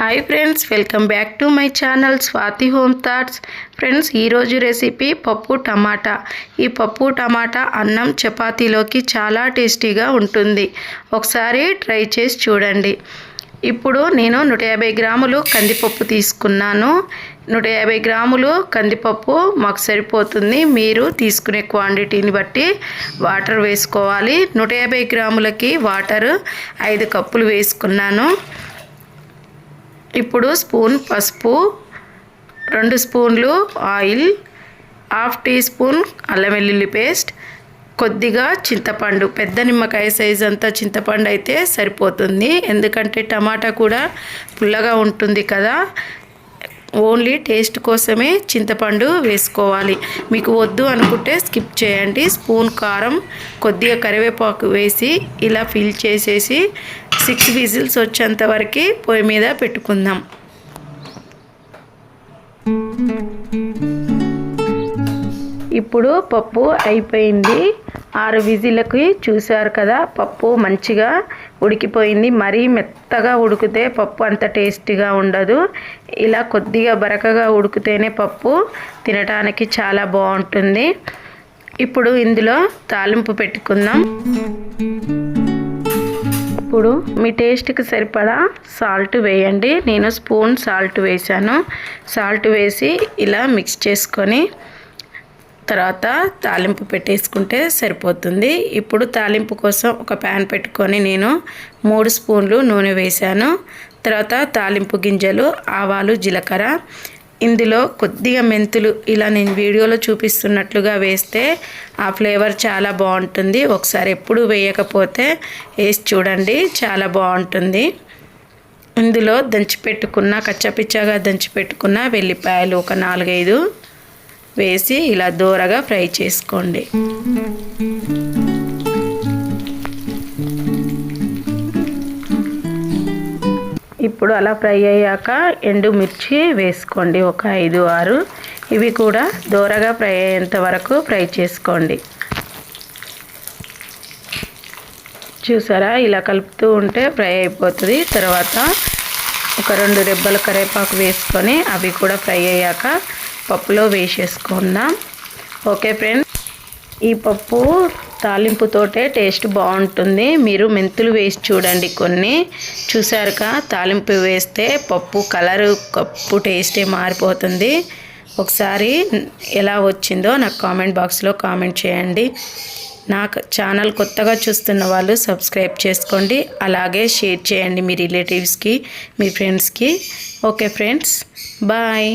Hi friends welcome back to my channel Swathi home thoughts friends ఈరోజు recipe పప్పు టమాటా. ఈ పప్పు టమాటా అన్నం చపాతీలోకి చాలా టేస్టీగా ఉంటుంది. ఒకసారి ట్రై చేసి చూడండి. ఇప్పుడు నేను నూట యాభై గ్రాములు కందిపప్పు తీసుకున్నాను. నూట యాభై గ్రాములు కందిపప్పు మాకు సరిపోతుంది. మీరు తీసుకునే క్వాంటిటీని బట్టి వాటర్ వేసుకోవాలి. నూట యాభై గ్రాములకి వాటర్ ఐదు కప్పులు వేసుకున్నాను. ఇప్పుడు స్పూన్ పసుపు రెండు స్పూన్లు ఆయిల్ హాఫ్ టీ స్పూన్ అల్లం వెల్లుల్లి పేస్ట్ కొద్దిగా చింతపండు. పెద్ద నిమ్మకాయ సైజ్ అంతా చింతపండు అయితే సరిపోతుంది. ఎందుకంటే టమాటా కూడా పుల్లగా ఉంటుంది కదా. ఓన్లీ టేస్ట్ కోసమే చింతపండు వేసుకోవాలి. మీకు వద్దు అనుకుంటే స్కిప్ చేయండి. స్పూన్ కారం కొద్దిగా కరివేపాకు వేసి ఇలా ఫిల్ చేసేసి సిక్స్ విజిల్స్ వచ్చేంత వరకు పొయ్యి మీద పెట్టుకుందాం. ఇప్పుడు పప్పు అయిపోయింది. ఆరు విజిలకి చూశారు కదా పప్పు మంచిగా ఉడికిపోయింది. మరీ మెత్తగా ఉడికితే పప్పు అంత టేస్టీగా ఉండదు. ఇలా కొద్దిగా బరకగా ఉడికితేనే పప్పు తినడానికి చాలా బాగుంటుంది. ఇప్పుడు ఇందులో తాలింపు పెట్టుకుందాం. ఇప్పుడు మీ టేస్ట్కి సరిపడా సాల్ట్ వేయండి. నేను స్పూన్ సాల్ట్ వేసాను సాల్ట్ వేసి ఇలా మిక్స్ చేసుకొని తర్వాత తాలింపు పెట్టేసుకుంటే సరిపోతుంది. ఇప్పుడు తాలింపు కోసం ఒక ప్యాన్ పెట్టుకొని నేను మూడు స్పూన్లు నూనె వేశాను. తర్వాత తాలింపు గింజలు ఆవాలు జీలకర్ర ఇందులో కొద్దిగా మెంతులు ఇలా నేను వీడియోలో చూపిస్తున్నట్లుగా వేస్తే ఆ ఫ్లేవర్ చాలా బాగుంటుంది. ఒకసారి ఎప్పుడు వేయకపోతే వేసి చూడండి చాలా బాగుంటుంది. ఇందులో దంచిపెట్టుకున్న కచ్చపిచ్చగా దంచిపెట్టుకున్న వెల్లిపాయలు ఒక నాలుగైదు వేసి ఇలా దూరగా ఫ్రై చేసుకోండి. ఇప్పుడు అలా ఫ్రై అయ్యాక ఎండుమిర్చి వేసుకోండి ఒక ఐదు ఆరు. ఇవి కూడా దోరగా ఫ్రై అయ్యేంత వరకు ఫ్రై చేసుకోండి. చూసారా? ఇలా కలుపుతూ ఉంటే ఫ్రై అయిపోతుంది. తర్వాత ఒక రెండు రెబ్బల కరివేపాకు వేసుకొని అవి కూడా ఫ్రై అయ్యాక పప్పులో వేసేసుకుందాం. ఓకే ఫ్రెండ్స్ ఈ పప్పు తాలింపుతోటే టేస్ట్ బాగుంటుంది. మీరు మెంతులు వేసి చూడండి కొన్ని. చూసారుక తాలింపు వేస్తే పప్పు కలరు కప్పు టేస్టే మారిపోతుంది. ఒకసారి ఎలా వచ్చిందో నాకు కామెంట్ బాక్స్లో కామెంట్ చేయండి. నాకు ఛానల్ కొత్తగా చూస్తున్న వాళ్ళు సబ్స్క్రైబ్ చేసుకోండి. అలాగే షేర్ చేయండి మీ రిలేటివ్స్కి మీ ఫ్రెండ్స్కి. Okay friends bye.